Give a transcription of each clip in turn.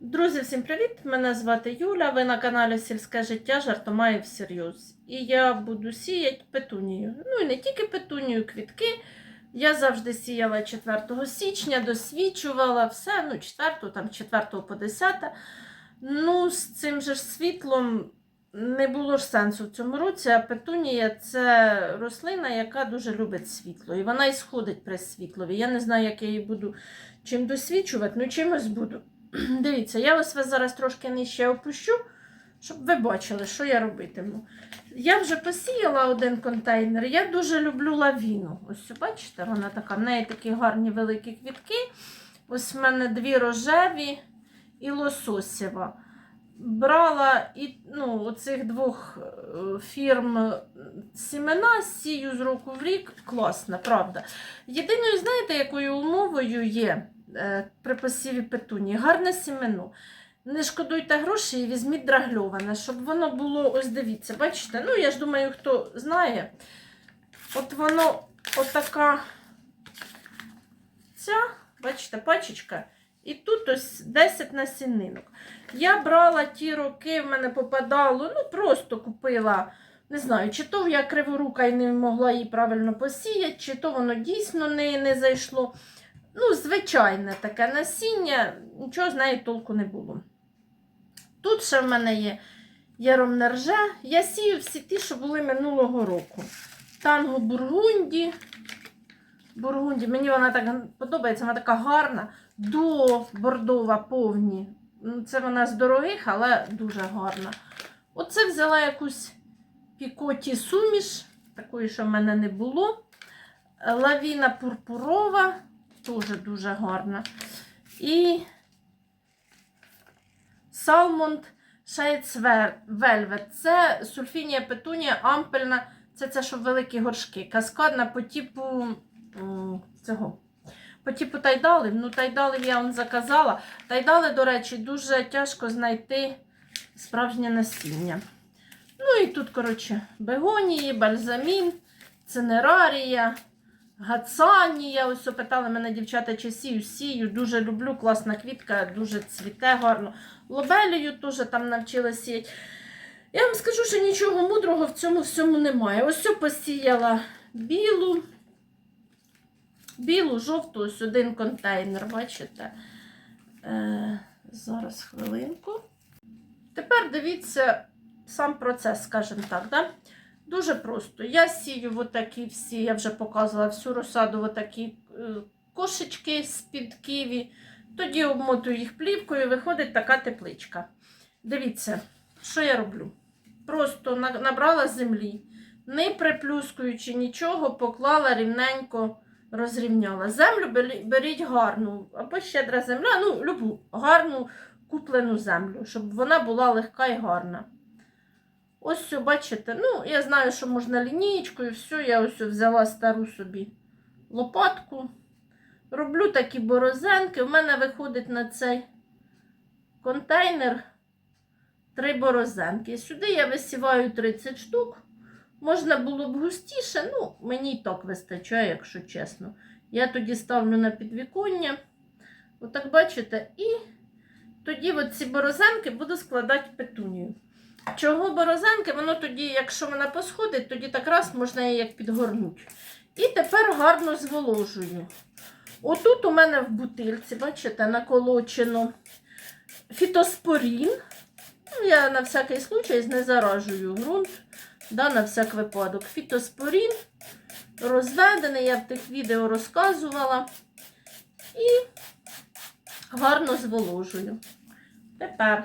Друзі, всім привіт! Мене звати Юля. Ви на каналі Сільське життя жартомає всерйоз. І я буду сіяти петунію. Ну і не тільки петунію, квітки. Я завжди сіяла 4 січня, досвідчувала все, ну, 4, там 4 по 10. Ну, з цим же ж світлом не було ж сенсу в цьому році, а петунія це рослина, яка дуже любить світло. І вона і сходить при світлові. Я не знаю, як я її буду чим досвідчувати, ну чимось буду. Дивіться, я ось вас зараз трошки нижче опущу, щоб ви бачили, що я робитиму. Я вже посіяла один контейнер. Я дуже люблю лавіну. Ось бачите, вона така, в неї такі гарні великі квітки. Ось в мене дві рожеві і лососєва. Брала і ну, оцих двох е, фірм сімена, сію з року в рік. Класно, правда. Єдиною, знаєте, якою умовою є при посіві петуні? Гарне сімено. Не шкодуйте грошей і візьміть драгльоване, щоб воно було, ось дивіться, бачите? Ну, я ж думаю, хто знає. От воно отака ця, бачите, пачечка. І тут ось 10 насінинок. Я брала ті роки, в мене попадало, ну просто купила, не знаю, чи то я криворука і не могла її правильно посіяти, чи то воно дійсно не, не зайшло. Ну, звичайне таке насіння, нічого з неї толку не було. Тут ще в мене є яромнерже. Я сію всі ті, що були минулого року. Танго Бургунді. Бургунді. Мені вона так подобається, вона така гарна, до бордова повні. Ну, Це вона з дорогих, але дуже гарна. Оце взяла якусь пікоті суміш, такої, що в мене не було. Лавіна пурпурова, теж дуже гарна. І Salmond Shades Velvet. Це сульфінія петунія ампельна. Це це, що великі горшки. Каскадна по типу цього. По типу тайдалів. Ну, тайдалів я вам заказала. Тайдали, до речі, дуже тяжко знайти справжнє насіння. Ну і тут, коротше, бегонії, бальзамін, цинерарія, гацанія. Ось питали мене дівчата, чи сію, сію. Дуже люблю, класна квітка, дуже цвіте гарно. Лобелію теж там навчила сіяти. Я вам скажу, що нічого мудрого в цьому всьому немає. Ось я посіяла білу, білу, жовту, ось один контейнер, бачите? Е, зараз хвилинку. Тепер дивіться сам процес, скажімо так. Да? Дуже просто. Я сію отакі всі, я вже показувала всю розсаду, отакі е, кошечки з-під ківі. Тоді обмотую їх плівкою, виходить така тепличка. Дивіться, що я роблю. Просто набрала землі, не приплюскуючи нічого, поклала рівненько, розрівняла. Землю беріть гарну, або щедра земля, ну, любу, гарну куплену землю, щоб вона була легка і гарна. Ось бачите. Ну, я знаю, що можна лінієчкою, все, я ось взяла стару собі лопатку. Роблю такі борозенки. У мене виходить на цей контейнер три борозенки. Сюди я висіваю 30 штук. Можна було б густіше, ну, мені і так вистачає, якщо чесно. Я тоді ставлю на підвіконня. Отак бачите, і тоді от ці борозенки буду складати петунію. Чого борозенки? Воно тоді, якщо вона посходить, тоді так раз можна її як підгорнути. І тепер гарно зволожую. Отут у мене в бутильці, бачите, наколочено фітоспорін. Ну, я на всякий случай знезаражую ґрунт. Да, на всяк випадок. Фітоспорін розведений, я в тих відео розказувала. І гарно зволожую. Тепер,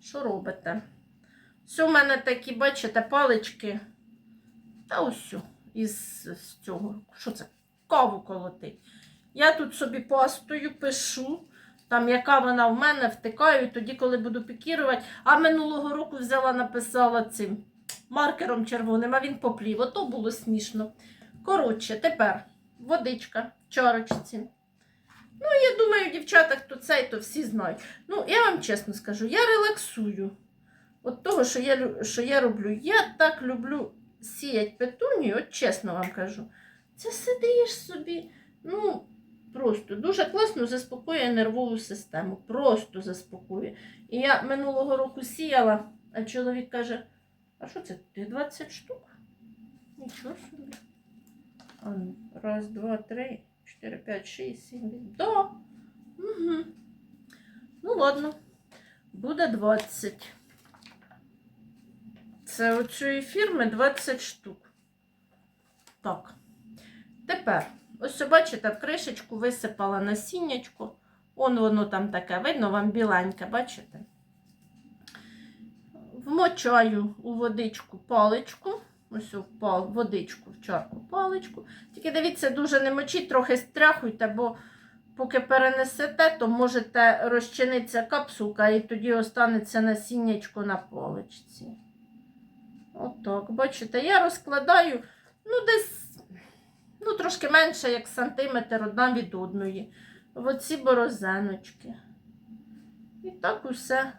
що робите? Все в мене такі, бачите, палички. Та ось сю, із цього. Що це? Каву колотить. Я тут собі пастою пишу, там яка вона в мене, втикаю, тоді, коли буду пікірувати. А минулого року взяла, написала цим маркером червоним, а він поплів. Ото було смішно. Коротше, тепер водичка в чарочці. Ну, я думаю, дівчата, хто цей, то всі знають. Ну, я вам чесно скажу, я релаксую. От того, що я, що я роблю. Я так люблю сіять петунію, от чесно вам кажу. Це сидиш собі, ну, Просто дуже класно заспокоює нервову систему. Просто заспокоює. І я минулого року сіяла, а чоловік каже: а що це? Ти 20 штук? Нічого собі. А ну, раз, два, три, чотири, п'ять, шість, сім, вісім. Да. Угу. Ну, ладно. Буде 20. Це у цієї фірми 20 штук. Так. Тепер, ось бачите, в кришечку висипала насіннячко. Он воно там таке, видно вам біленьке, бачите? Вмочаю у водичку паличку. Ось у пал, водичку, в чарку паличку. Тільки дивіться, дуже не мочіть, трохи стряхуйте, бо поки перенесете, то можете розчинитися капсулка і тоді останеться насіннячко на паличці. Отак, бачите, я розкладаю, ну, десь, ну, трошки менше, як сантиметр одна від одної. В оці борозеночки. І так усе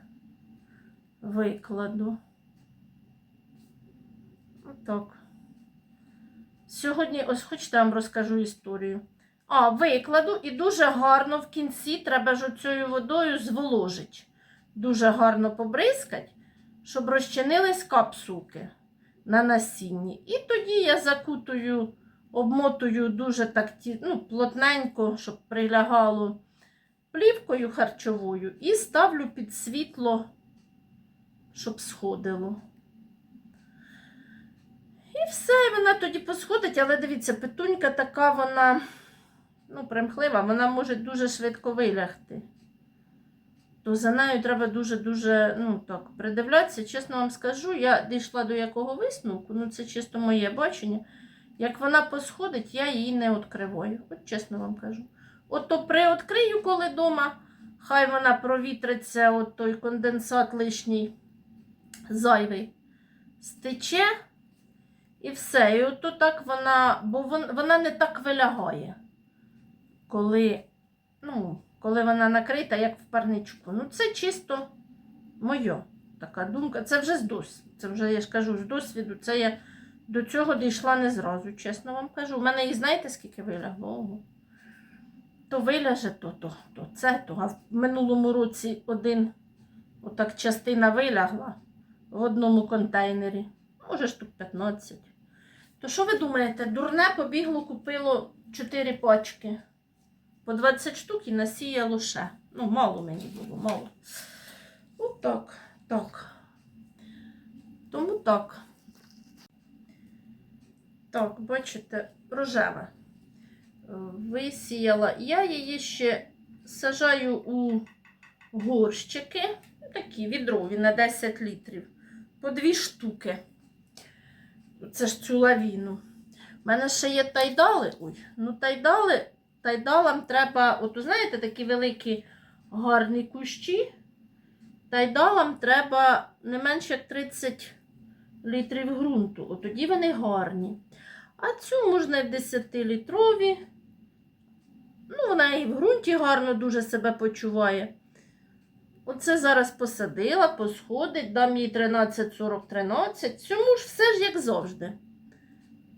викладу. Отак. Сьогодні, ось хочете, я вам розкажу історію. А, викладу і дуже гарно в кінці треба ж оцею водою зволожить. Дуже гарно побризкать, щоб розчинились капсулки на насінні. І тоді я закутую, обмотую дуже так ну, плотненько, щоб прилягало плівкою харчовою, і ставлю під світло, щоб сходило. І все, вона тоді посходить, але дивіться, петунька така, вона ну, примхлива, вона може дуже швидко вилягти. То за нею треба дуже-дуже ну, так, придивлятися. Чесно вам скажу, я дійшла до якого висновку, ну це чисто моє бачення. Як вона посходить, я її не відкриваю. От чесно вам кажу. От то приоткрию, коли вдома, хай вона провітриться, от той конденсат лишній зайвий, стече. І все. І от то так вона, бо вона не так вилягає, коли, ну, коли вона накрита, як в парничку. Ну, це чисто моя така думка. Це вже з досвіду. Це вже, я ж кажу, з досвіду. Це я до цього дійшла не зразу, чесно вам кажу. У мене і знаєте, скільки вилягло? То виляже, то, то, то це, то. А в минулому році один, отак частина вилягла в одному контейнері. Може, штук 15. То що ви думаєте, дурне побігло, купило 4 пачки по 20 штук і насіяло ще. Ну, мало мені було, мало. От так, так. Тому так. Так, бачите, рожеве. Висіяла. Я її ще сажаю у горщики. Такі відрові на 10 літрів. По дві штуки. Це ж цю лавіну. У мене ще є тайдали. Ой, ну тайдали, тайдалам треба, от знаєте, такі великі гарні кущі. Тайдалам треба не менше 30 літрів ґрунту. От тоді вони гарні. А цю можна і в 10-літрові. Ну, вона і в ґрунті гарно дуже себе почуває. Оце зараз посадила, посходить, дам їй 13-40-13. Цьому ж все ж як завжди.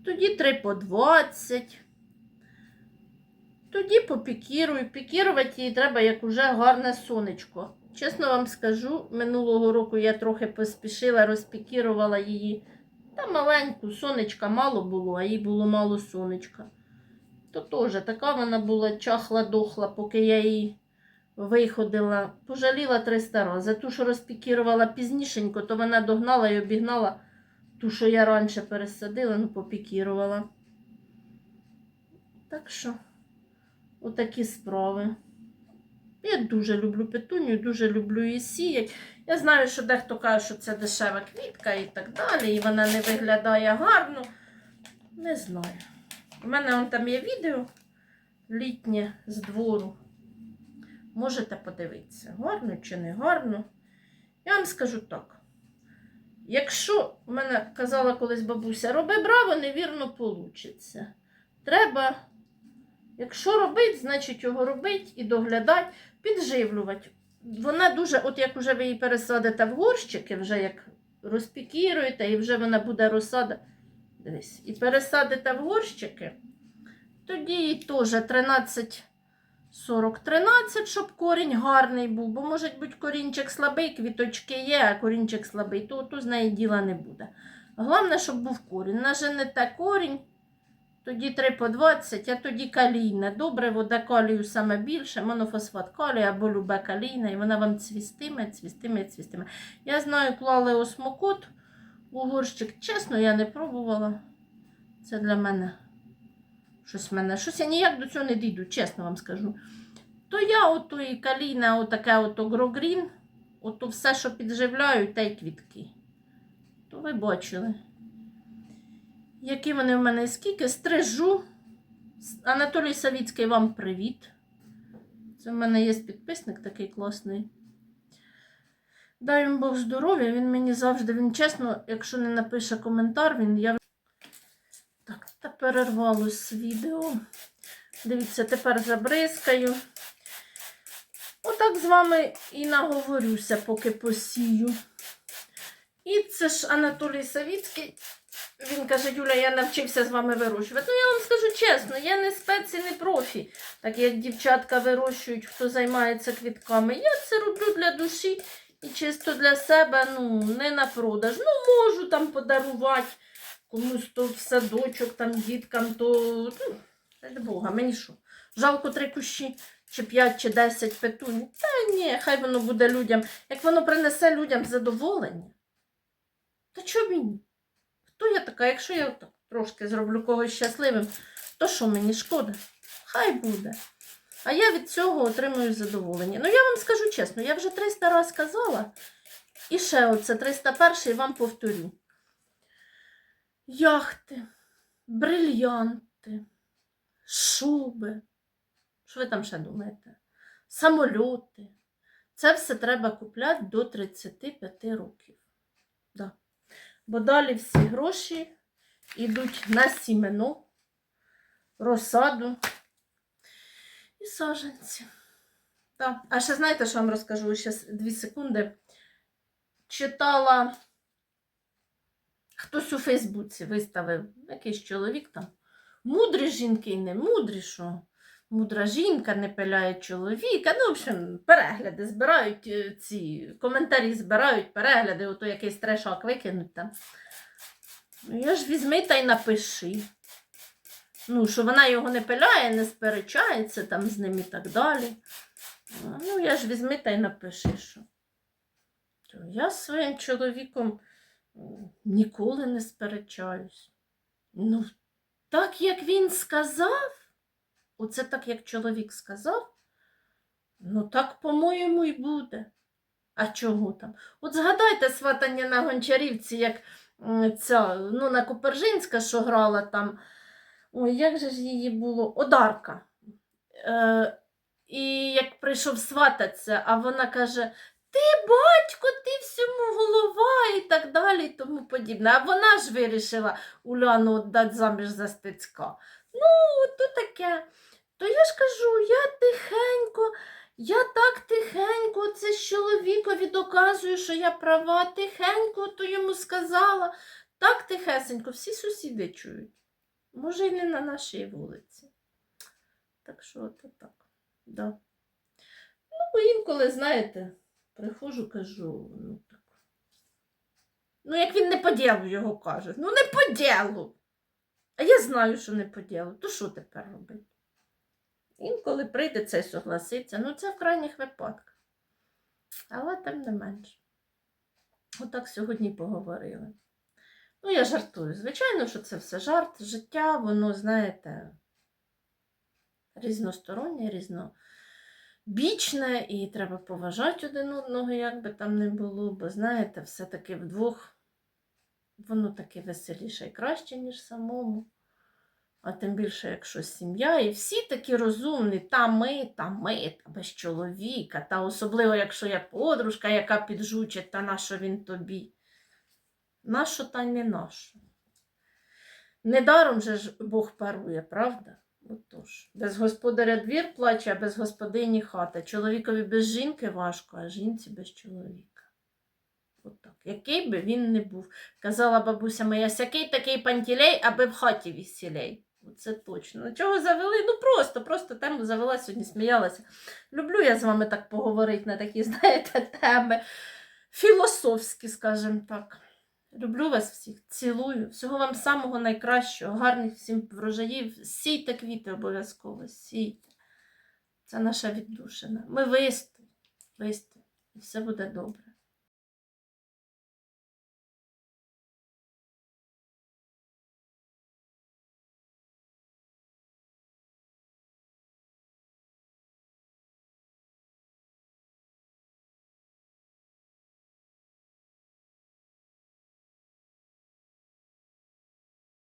Тоді 3 по 20. Тоді попікірую. Пікірувати її треба, як уже гарне сонечко. Чесно вам скажу, минулого року я трохи поспішила, розпікірувала її. Та маленьку, сонечка мало було, а їй було мало сонечка. То теж така вона була чахла-дохла, поки я її виходила. Пожаліла 300 разів. За ту, що розпікірувала пізнішенько, то вона догнала і обігнала ту, що я раніше пересадила, ну, попікірувала. Так що, отакі справи. Я дуже люблю петунію, дуже люблю її сіяти. Я знаю, що дехто каже, що це дешева квітка і так далі, і вона не виглядає гарно. Не знаю. У мене вон там є відео літнє з двору. Можете подивитися, гарно чи не гарно. Я вам скажу так. Якщо, у мене казала колись бабуся, роби браво, невірно получиться. Треба, якщо робити, значить його робити і доглядати, підживлювати. Вона дуже, от як вже ви її пересадите в горщики, вже як розпікіруєте, і вже вона буде розсада. Дивись, і пересадите в горщики, тоді їй теж 13 40-13, щоб корінь гарний був, бо може бути корінчик слабий, квіточки є, а корінчик слабий, то, то з неї діла не буде. Головне, щоб був корінь. Наженете корінь, тоді 3 по 20, а тоді калійне. Добре, вода калію саме більше, монофосфат калію або любе калійне, і вона вам цвістиме, цвістиме, цвістиме. Я знаю, клали осмокот у горщик. Чесно, я не пробувала. Це для мене щось мене. Щось я ніяк до цього не дійду, чесно вам скажу. То я ото і калійне, отаке ото грогрін, ото все, що підживляю, та й квітки. То ви бачили. Які вони в мене скільки? Стрижу. Анатолій Савіцький, вам привіт. Це в мене є підписник такий класний. Дай йому Бог здоров'я, він мені завжди, він чесно, якщо не напише коментар, він я. Так, та перервалось відео. Дивіться, тепер забризкаю. Отак з вами і наговорюся, поки посію. І це ж Анатолій Савіцький. Він каже, Юля, я навчився з вами вирощувати. Ну, я вам скажу чесно, я не спец і не профі, так як дівчатка вирощують, хто займається квітками. Я це роблю для душі і чисто для себе, ну, не на продаж. Ну, можу там подарувати комусь то в садочок, там діткам, то ну, ради Бога, мені що? Жалко три кущі, чи п'ять, чи десять петунь. Та ні, хай воно буде людям. Як воно принесе людям задоволення, то чого мені? Хто я така? Якщо я так трошки зроблю когось щасливим, то що мені шкода? Хай буде. А я від цього отримую задоволення. Ну, я вам скажу чесно, я вже 300 разів казала, і ще оце 301 вам повторю. Яхти, брильянти, шуби. Що ви там ще думаєте? Самольоти. Це все треба купляти до 35 років. Да. Бо далі всі гроші йдуть на сімено, розсаду і саджанці. Так. А ще знаєте, що вам розкажу? Ще с- дві секунди. Читала хтось у Фейсбуці виставив якийсь чоловік там. Мудрі жінки не мудрі, що мудра жінка не пиляє чоловіка. Ну, в общем, перегляди збирають е, ці коментарі збирають, перегляди, ото якийсь трешак викинуть там. Ну, я ж візьми та й напиши. Ну, що вона його не пиляє, не сперечається там з ним і так далі. Ну, я ж візьми та й напиши, що. Я з своїм чоловіком ніколи не сперечаюсь. Ну, так як він сказав, оце так як чоловік сказав, ну так, по-моєму, і буде. А чого там? От згадайте сватання на Гончарівці, як ця, ну, на Копержинська, що грала там. Ой, як же ж її було? Одарка. Е, і як прийшов свататися, а вона каже: Ти, батько, ти всьому голова і так далі, і тому подібне. А вона ж вирішила Уляну віддати заміж за стецька. Ну, то таке. То я ж кажу, я тихенько, я так тихенько, це ж чоловікові доказую, що я права, тихенько то йому сказала. Так тихесенько, всі сусіди чують. Може, і не на нашій вулиці. Так що то так. Да. Ну, бо інколи, знаєте, приходжу, кажу, ну так. Ну, як він не по ділу його каже. Ну, не по ділу. А я знаю, що не по ділу. То що тепер робити? Інколи прийдеться і согласиться. Ну, це в крайніх випадках. Але тим не менше. Отак сьогодні поговорили. Ну, я жартую. Звичайно, що це все жарт. Життя, воно, знаєте, різностороннє, різнобічне, і треба поважати один одного, як би там не було, бо, знаєте, все-таки вдвох воно таки веселіше і краще, ніж самому. А тим більше, якщо сім'я, і всі такі розумні, та ми, та ми, та без чоловіка, та особливо, якщо є подружка, яка піджучить, та нащо він тобі. Нащо та не нащо? Недаром же ж Бог парує, правда? Отож, без господаря двір плаче, а без господині хата. Чоловікові без жінки важко, а жінці без чоловіка. Отак. Який би він не був. Казала бабуся моя, сякий такий пантілей, аби в хаті весілей. От це точно. Чого завели? Ну просто, просто тему завела сьогодні, сміялася. Люблю я з вами так поговорити на такі, знаєте, теми філософські, скажімо так. Люблю вас всіх, цілую. Всього вам самого найкращого, гарних всім врожаїв. Сійте квіти обов'язково, сійте. Це наша віддушина. Ми вистоїмо, вистоїмо, і все буде добре.